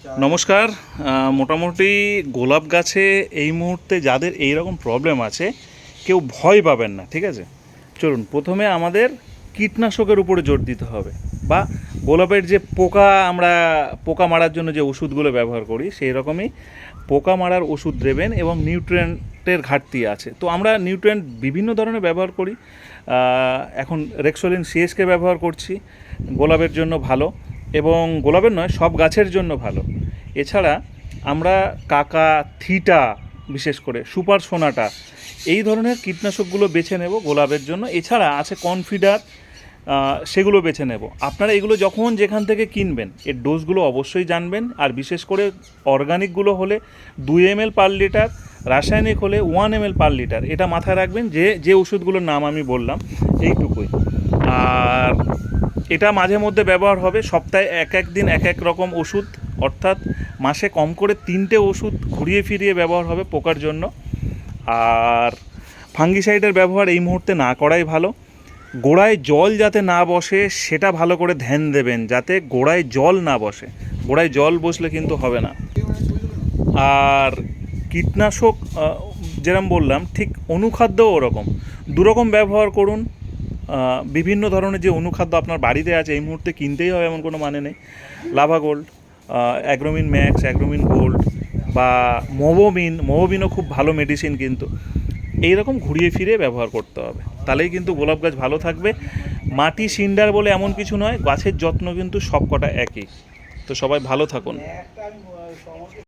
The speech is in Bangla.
নমস্কার মোটামুটি গোলাপ গাছে এই মুহূর্তে যাদের এই রকম প্রবলেম আছে, কেউ ভয় পাবেন না, ঠিক আছে? চলুন, প্রথমে আমাদের কীটনাশকের উপরে জোর দিতে হবে বা গোলাপের যে পোকা আমরা, পোকা মারার জন্য যে ওষুধগুলো ব্যবহার করি সেই রকমই পোকা মারার ওষুধ দেবেন এবং নিউট্রিয়েন্টের ঘাটতি আছে। তো আমরা নিউট্রিয়েন্ট বিভিন্ন ধরনের ব্যবহার করি। এখন রেক্সোলিন সিএসকে ব্যবহার করছি, গোলাপের জন্য ভালো। এবং গোলাপের নয়, সব গাছের জন্য ভালো। এছাড়া আমরা কাকা, থিটা বিশেষ করে, সুপার সোনাটা, এই ধরনের কীটনাশকগুলো বেছে নেব গোলাপের জন্য। এছাড়া আছে কনফিডার সেগুলো বেছে নেব। আপনারা এগুলো যখন যেখান থেকে কিনবেন, এর ডোজগুলো অবশ্যই জানবেন। আর বিশেষ করে অর্গানিকগুলো হলে দুই এম এল পার লিটার রাসায়নিক হলে ওয়ান এম পার লিটার এটা মাথায় রাখবেন যে যে ওষুধগুলোর নাম আমি বললাম, এইটুকুই। আর এটা মাঝে মধ্যে ব্যবহার হবে, সপ্তাহে এক এক দিন এক এক রকম ওষুধ, অর্থাৎ মাসে কম করে তিনটে ওষুধ ঘুরিয়ে ফিরিয়ে ব্যবহার হবে পোকার জন্য। আর ফাঙ্গিসাইডের ব্যবহার এই মুহূর্তে না করাই ভালো। গোড়ায় জল যাতে না বসে, সেটা ভালো করে ধ্যান দেবেন, যাতে গোড়ায় জল না বসে। গোড়ায় জল বসলে কিন্তু হবে না। আর কীটনাশক যেরকম বললাম, ঠিক অনুখাদ্যও ওরকম। দুরকম ব্যবহার করুন। বিভিন্ন ধরনের যে অনুখাদ্য আপনার বাড়িতে আছে, এই মুহূর্তে কিনতেই হবে এমন কোনো মানে নেই। Lava gold Agromin max, Agromin gold, বা মোবোমিন মোবোমিনও খুব ভালো মেডিসিন কিন্তু। এই রকম ঘুরিয়ে ফিরে ব্যবহার করতে হবে। তাহলেই কিন্তু গোলাপ গাছ ভালো থাকবে। মাটি সিন্ডার বলে এমন কিছু নয়, গাছের যত্ন কিন্তু সবকটা একই। তো সবাই ভালো থাকুন।